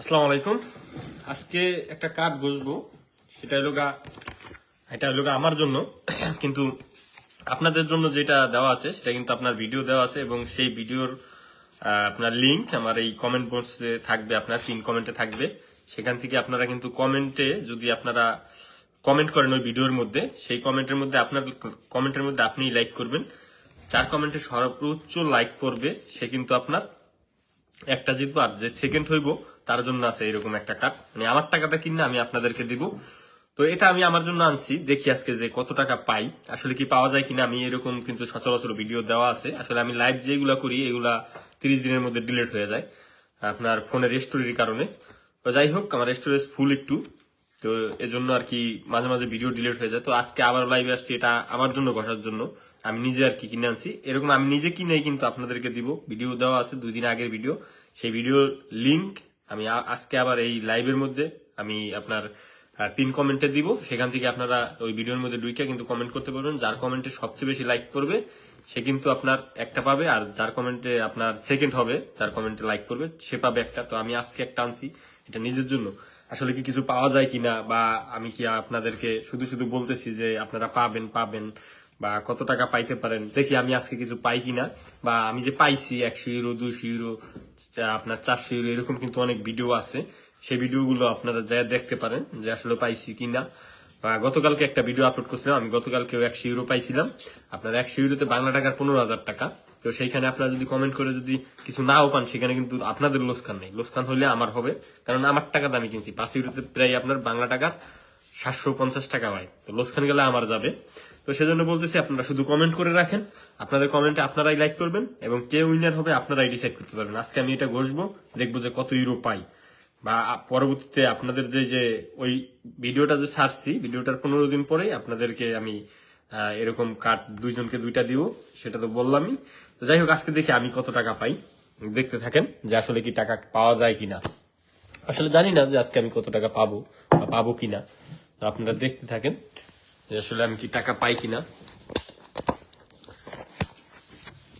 আসসালামু আলাইকুম। আজকে একটা কার্ড বসবো। সেটা হলো গা এটা হলো গা আমার জন্য। কিন্তু আপনাদের জন্য যেটা দেওয়া আছে, সেটা কিন্তু আপনার ভিডিও দেওয়া আছে এবং সেই ভিডিওর আপনার লিংক আমার এই কমেন্ট বক্সে থাকবে, আপনার পিন কমেন্টে থাকবে। সেখান থেকে আপনারা কিন্তু কমেন্টে যদি আপনারা কমেন্ট করেন ওই ভিডিওর মধ্যে, সেই কমেন্টের মধ্যে আপনার কমেন্টের মধ্যে আপনি লাইক করবেন। চার কমেন্টে সর্বোচ্চ লাইক করবে সে কিন্তু আপনার একটা জিতবো আর যে সেকেন্ড হইব তার জন্য আছে এরকম একটা কার্ড। মানে আমার টাকাটা কিনে আমি আপনাদেরকে দিব। তো এটা আমি আমার জন্য আনছি। দেখি আজকে যে কত টাকা পাই। আসলে কি পাওয়া যায় কিনা আমি এরকম কিন্তু সচরাচর ভিডিও দেওয়া আছে। আসলে আমি লাইভ যেগুলা করি, এগুলা তিরিশ দিনের মধ্যে ডিলিট হয়ে যায় আপনার ফোনের স্টোরির কারণে। তো যাই হোক, আমার স্টোরেজ ফুল একটু। তো এজন্য আর কি মাঝে মাঝে ভিডিও ডিলিট হয়ে যায়। তো আজকে আবার লাইভে আসছি, এটা আমার জন্য বসার জন্য। আমি নিজে আর কি কিনে আনছি। এরকম আমি নিজে কিনেই কিন্তু আপনাদেরকে দিব। ভিডিও দেওয়া আছে, দুই দিন আগের ভিডিও সেই ভিডিওর লিংক আমি আজকে আবার এই লাইভের মধ্যে আমি আপনার পিন কমেন্টে দিব। সেখান থেকে আপনারা ওই ভিডিওর মধ্যে দুইটা কিন্তু কমেন্ট করতে পারবেন। যার কমেন্টে সবচেয়ে বেশি লাইক করবে, সে কিন্তু আপনার একটা পাবে। আর যার কমেন্টে আপনার সেকেন্ড হবে, যার কমেন্টে লাইক করবে, সে পাবে একটা। তো আমি আজকে একটা আনছি, এটা নিজের জন্য। আসলে কি কিছু পাওয়া যায় কিনা বা আমি কি আপনাদেরকে শুধু শুধু বলতেছি যে আপনারা পাবেন পাবেন বা কত টাকা পাইতে পারেন? দেখি আমি আজকে কিছু পাই কিনা। বা আমি যে পাইছি, একশো ইউরো, দুইশো ইউরো আপনার চারশো ইউরো, এরকম কিন্তু অনেক ভিডিও আছে। সেই ভিডিওগুলো আপনারা যা দেখতে পারেন যে আসলে পাইছি কিনা। বা গতকালকে একটা ভিডিও আপলোড করছিলাম, আমি গতকালকে একশো ইউরো পাইছিলাম। আপনার একশো ইউরোতে বাংলা টাকার পনেরো হাজার টাকা। তো সেইখানে আপনারা যদি কমেন্ট করে যদি কিছু নাও পান, সেখানে কিন্তু আপনাদের লোসকান নেই। লোসকান হলে আমার হবে, কারণ আমার টাকা দামি কিনছি। পাঁচ ইউরোতে প্রায় আপনার বাংলা টাকার সাতশো পঞ্চাশ টাকা হয়। তো লোসখান গেলে আমার যাবে। তো সেজন্য বলতেছি আপনারা শুধু কমেন্ট করে রাখেন। আপনাদের কমেন্টে আপনারাই লাইক করবেন এবং কে উইনার হবে আপনারাই ডিসাইড করতে পারবেন। আজকে আমি এটা ঘষবো, দেখব যে কত ইউরো পাই। বা পরবর্তীতে আপনাদের যে যে ওই ভিডিওটা যে ছাড়ছি ভিডিওটার পনেরো দিন পরেই আপনাদেরকে আমি এরকম কার্ড দুইজনকে দুইটা দিব, সেটা তো বললামই। তো যাই হোক, আজকে দেখি আমি কত টাকা পাই। দেখতে থাকেন যে আসলে কি টাকা পাওয়া যায় কিনা। আসলে জানি না যে আজকে আমি কত টাকা পাবো বা পাবো কিনা। আপনারা দেখতে থাকেন। আসলে আমি কি টাকা পাই কিনা।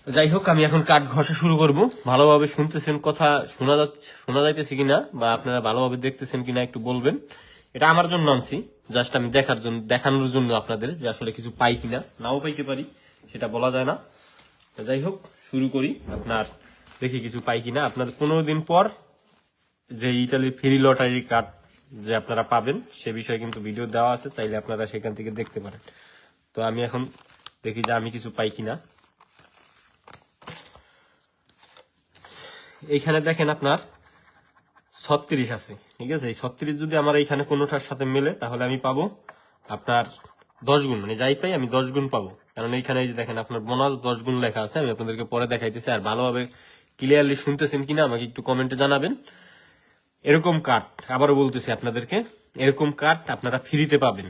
যাই হোক আমি এখন কাঠ ঘষা শুরু করব। ভালোভাবে শুনতেছেন কথা শোনা যাচ্ছে, শোনা যাইতেছে কিনা বা আপনারা ভালোভাবে দেখতেছেন কিনা একটু বলবেন। এটা আমার জন্য আনছি, জাস্ট আমি দেখার জন্য, দেখানোর জন্য আপনাদের যে আসলে কিছু পাই কিনা, নাও পাইতে পারি, সেটা বলা যায় না। যাই হোক শুরু করি। আপনার দেখি কিছু পাই কিনা। আপনাদের পনেরো দিন পর যে ইটালির ফ্রি লটারি কার্ড যে আপনারা পাবেন, সে বিষয়ে কিন্তু ভিডিও দেওয়া আছে, চাইলে আপনারা সেখান থেকে দেখতে পারেন। তো আমি এখন দেখি যে আমি কিছু পাই কিনা। এইখানে দেখেন আপনার ছত্রিশ আছে, ঠিক আছে? এই ছত্রিশ যদি আমার এইখানে কোনোটার সাথে মেলে, তাহলে আমি পাবো আপনার দশ গুণ মানে যাই পাই আমি দশ গুণ পাবো। কারণ এইখানে এই যে দেখেন আপনার বোনাস দশ গুণ লেখা আছে, আমি আপনাদেরকে পরে দেখাইতেছি। আর ভালোভাবে ক্লিয়ারলি শুনতেছেন কিনা আমাকে একটু কমেন্টে জানাবেন। এরকম কার্ড আবারও বলতেছি আপনাদেরকে, এরকম কার্ড আপনারা ফ্রিতে পাবেন।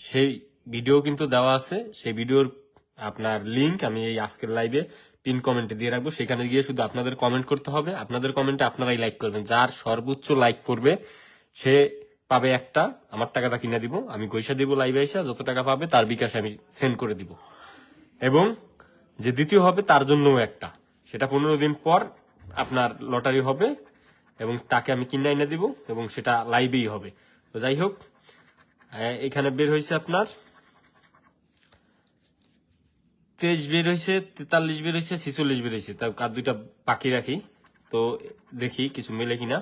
সেই ভিডিও কিন্তু দেওয়া আছে, সেই ভিডিওর আপনার লিংক আমি এই আজকের লাইভে পিন কমেন্টে দিয়ে রাখব। সেখানে গিয়ে শুধু আপনাদের কমেন্ট করতে হবে, আপনাদের কমেন্টে আপনারাই লাইক করবেন। যার সর্বোচ্চ লাইক করবে সে পাবে একটা, আমার টাকাটা কিনে দিব, আমি পয়সা দিব লাইভে এসে যত টাকা পাবে তার বিকাশে আমি সেন্ড করে দিব। এবং যে দ্বিতীয় হবে তার জন্যও একটা। সেটা পনেরো দিন পর আপনার লটারি হবে এবং তাকে আমি কিনে এনে দিব, এবং সেটা লাইভেই হবে। তো যাই হোক এখানে বের হয়েছে আপনার। তেইশ বের হয়েছে, তেতাল্লিশ বের হয়েছে, ছিচল্লিশ বের হয়েছে। তাও কার দুইটা বাকি রাখি। তো দেখি কিছু মেলে কিনা।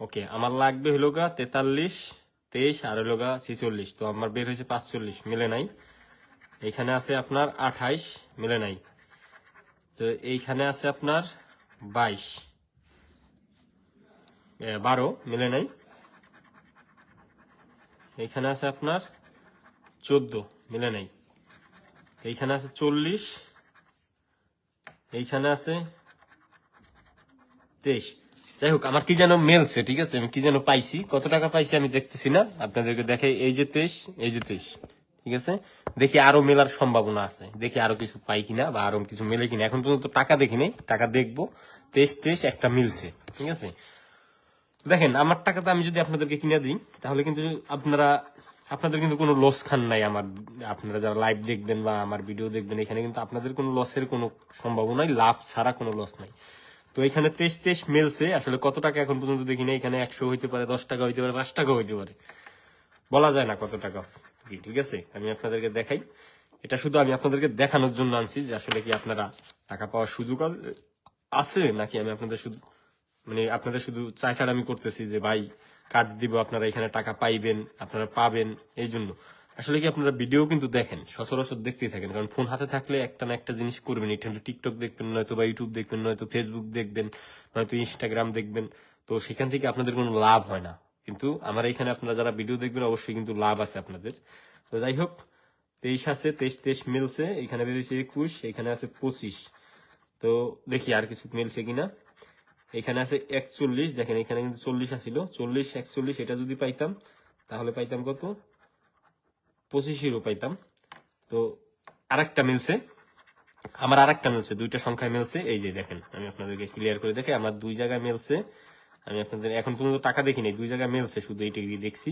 ওকে, আমার লাগবে হলো গা তেতাল্লিশ, তেইশ, আর হলো গা ছিচল্লিশ। তো আমার বের হয়েছে পাঁচচল্লিশ, মেলে নাই। এখানে আছে আপনার আঠাইশ, মেলে নাই। তো এইখানে আছে আপনার বাইশ। বারো, মিলে নাই। এইখানে আছে আপনার চোদ্দ, মিলে নাই। এইখানে আছে চল্লিশ, এইখানে আছে তেইশ। যাই হোক, আমার কি যেন মেলছে, ঠিক আছে? আমি কি যেন পাইছি? কত টাকা পাইছি আমি দেখতেছি না। আপনাদেরকে দেখে এই যে তেইশ, এই যে তেইশ। ঠিক আছে? দেখি আরও মেলার সম্ভাবনা আছে। দেখি আরও কিছু পাই কিনা বা আরও কিছু মেলে কিনা। এখন পর্যন্ত টাকা দেখিনি টাকা দেখব। তেইশ তেইশ একটা মিলছে। ঠিক আছে? দেখেন, আমার টাকাটা আমি যদি আপনাদেরকে কিনে দিই, তাহলে কিন্তু আপনারা, আপনাদের কিন্তু কোনো লস খান নাই আমার, আপনারা যারা লাইভ দেখবেন বা আমার ভিডিও দেখবেন, এখানে কিন্তু আপনাদের কোনো লসের কোনো সম্ভাবনা নাই লাভ ছাড়া কোনো লস নাই। তো এখানে তেইশ তেইশ মেলছে। আসলে কত টাকা এখন পর্যন্ত দেখি না এখানে একশো হইতে পারে, দশ টাকা হইতে পারে, পাঁচ টাকা হইতে পারে। বলা যায় না কত টাকা। ঠিক আছে? আমি আপনাদেরকে দেখাই। এটা শুধু আমি আপনাদেরকে দেখানোর জন্য আনছি যে আসলে কি আপনারা টাকা পাওয়ার সুযোগ আছে নাকি আমি আপনাদের শুধু মানে আপনাদের শুধু চাইছাড় আমি করতেছি যে, ভাই কার্ড দিব, আপনারা এখানে টাকা পাইবেন, আপনারা পাবেন, এই জন্য। আসলে কি আপনারা ভিডিও কিন্তু দেখেন, সচরাচর দেখতেই থাকেন। কারণ ফোন হাতে থাকলে একটা না একটা জিনিস করবেন। এটা হলো টিকটক দেখবেন, নয়তো বা ইউটিউব দেখবেন, নয়তো ফেসবুক দেখবেন, নয়তো ইনস্টাগ্রাম দেখবেন। তো সেখান থেকে আপনাদের কোনো লাভ হয় না। কিন্তু আমার এখানে আপনারা যারা ভিডিও দেখবেন, অবশ্যই কিন্তু লাভ আছে আপনাদের। তো যাই হোক, তেইশ আছে, তেইশ তেইশ মিলছে। এখানে বেরিয়েছে একুশ, এখানে আছে পঁচিশ। তো দেখি আর কিছু মিলছে কিনা। এখানে আছে একচল্লিশ, দেখেন এখানে কিন্তু চল্লিশ আছিল চল্লিশ, একচল্লিশ, এটা যদি পাইতাম, তাহলে পাইতাম কত? পঁচিশেরও পাইতাম। তো আরেকটা মিলছে। আমার আরেকটা মিলছে, দুইটা সংখ্যায় মিলছে। এই যে দেখেন, আমি আপনাদেরকে ক্লিয়ার করে দেখে আমার দুই জায়গায় মিলছে। আমি আপনাদের এখন পর্যন্ত টাকা দেখিনি, দুই জায়গায় মিলছে শুধু এইটা দিয়ে দেখছি।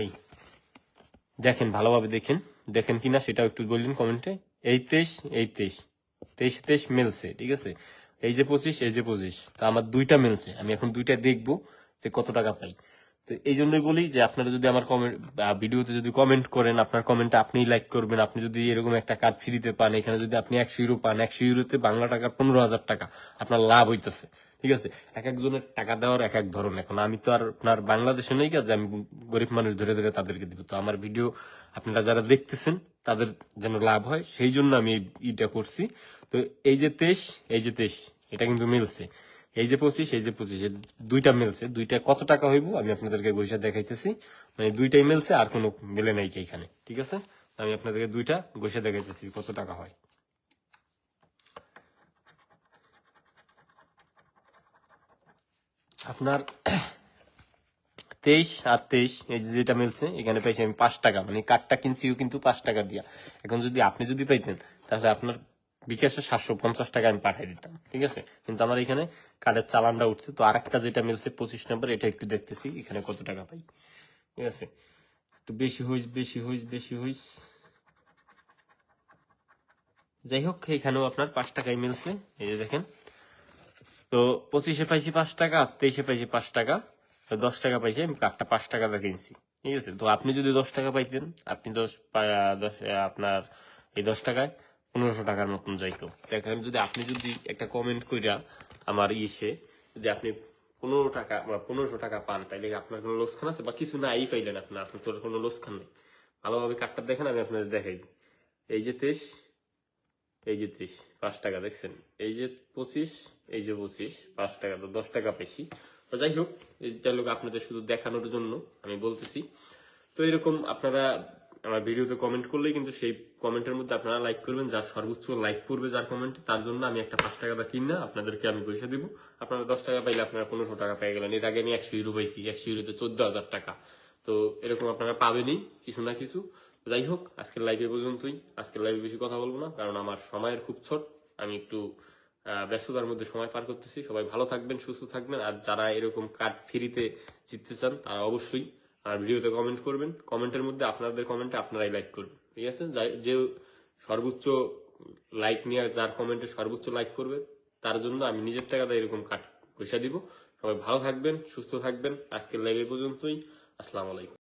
এই, দেখেন, ভালোভাবে দেখেন। দেখেন কিনা সেটাও একটু বললেন কমেন্টে এই তেইশ এই তেইশ তেইশ তেইশ মেলছে ঠিক আছে? এই যে পঁচিশ, এই যে পঁচিশ। তা আমার দুইটা মেলছে আমি এখন দুইটা দেখব যে কত টাকা পাই। এই জন্যই বলি যে আপনারা যদি আমার কমেন্ট ভিডিওতে যদি কমেন্ট করেন, আপনার কমেন্টে আপনিই লাইক করবেন। আপনি যদি এরকম একটা কার্ড ফ্রিতে পান, এখানে যদি আপনি একশো ইউরো পান, একশো ইউরোতে বাংলা টাকা পনেরো হাজার টাকা, আপনার লাভ হইতেছে। ঠিক আছে? এক একজনের টাকা দেওয়ার এক এক ধরন। এখন আমি তো আর আপনার বাংলাদেশে নেই কাজে আমি গরিব মানুষ ধরে ধরে তাদেরকে দিব। তো আমার ভিডিও আপনারা যারা দেখতেছেন, তাদের যেন লাভ হয়, সেই জন্য আমি এই ইটা করছি। তো এই যে তেইশ, এই যে তেইশ, এটা কিন্তু মিলছে। এই যে পঁচিশ, এই যে পঁচিশ দুইটা মেলছে। দুইটা কত টাকা হইব? আমি আপনাদেরকে গইসা দেখাইতেছি। মানে দুইটাই মিলছে, আর কোনো মেলে নাই কি এখানে, ঠিক আছে? আমি আপনাদেরকে দুইটা গইসা দেখাইতেছি কত টাকা হয়। আপনার তেইশ আর তেইশ, এই যেটা মিলছে, এখানে পাইছি আমি পাঁচ টাকা। মানে কাঠটা কিনছিও কিন্তু পাঁচ টাকা দিয়া। এখন যদি আপনি যদি পাইতেন, তাহলে আপনার বিকাশে সাতশো পঞ্চাশ টাকা আমি পাঠিয়ে দিতাম, ঠিক আছে? কিন্তু আমার এখানে কার্ডের চালানটা উঠছে, তো আরেকটা যেটা মিলছে পঁচিশ নম্বর, এটা একটু দেখতেছি, এখানে কত টাকা পাই, ঠিক আছে? একটু বেশি হইস বেশি হইস বেশি হইস। যাই হোক, এখানেও আপনার পাঁচ টাকাই মিলছে, এই যে দেখেন। তো পঁচিশে পাইছি পাঁচ টাকা, তেইশে পাইছি পাঁচ টাকা দশ টাকা পাইছি, আমি কার্ডটা পাঁচ টাকা দিয়ে কিনছি ঠিক আছে? তো আপনি যদি দশ টাকা পাইতেন, আপনি দশ দশ, আপনার এই দশ টাকায় পনেরোশো টাকার মতন যাইতো। দেখেন যদি, আপনি যদি একটা কমেন্ট কইরা আমার ইসে যদি আপনি পনেরো টাকা বা পনেরোশো টাকা পান, তাইলে আপনার কোনো লোসখান আছে? বা কিছু নাই পাইলেন আপনার আপনার তোর কোনো লোসখান নেই। ভালোভাবে কার্ডটা দেখেন, আমি আপনাদের দেখাই। এই যে তেইশ, এই যে ত্রিশ পাঁচ টাকা, দেখছেন? এই যে পঁচিশ, এই যে পঁচিশ, পাঁচ টাকা, তো দশ টাকা পেয়েছি তো যাই হোক এইটা লোক আপনাদের শুধু দেখানোর জন্য আমি বলতেছি। তো এরকম আপনারা আমার ভিডিওতে কমেন্ট করলেই কিন্তু সেই কমেন্টের মধ্যে আপনারা লাইক করবেন। যার সর্বোচ্চ লাইক করবে যার কমেন্ট তার জন্য আমি একটা পাঁচ টাকা দা কিনা আপনাদেরকে আমি পয়সা দিব। আপনারা দশ টাকা পাইলে আপনারা পনেরোশো টাকা পেয়ে গেলেন। এর আগে আমি একশো ইউরো পাইছি, একশো ইউরোতে চোদ্দ হাজার টাকা। তো এরকম আপনারা পাবেনই কিছু না কিছু। যাই হোক, আজকের লাইভে পর্যন্তই। আজকের লাইভে বেশি কথা বলব না, কারণ আমার সময়ের খুব ছোট। আমি একটু ব্যস্ততার মধ্যে সময় পার করতেছি। সবাই ভালো থাকবেন, সুস্থ থাকবেন। আর যারা এরকম কার্ড ফ্রিতে জিততে চান, তারা অবশ্যই আর ভিডিওতে কমেন্ট করবেন। কমেন্টের মধ্যে আপনাদের কমেন্টে আপনারাই লাইক করবেন। ঠিক আছে? যে সর্বোচ্চ লাইক নিয়ে যার কমেন্টে সর্বোচ্চ লাইক করবে, তার জন্য আমি নিজের টাকাতে এরকম কাট পয়সা দিব। সবাই ভালো থাকবেন, সুস্থ থাকবেন। আজকের লাইভ পর্যন্তই। আসসালামু আলাইকুম।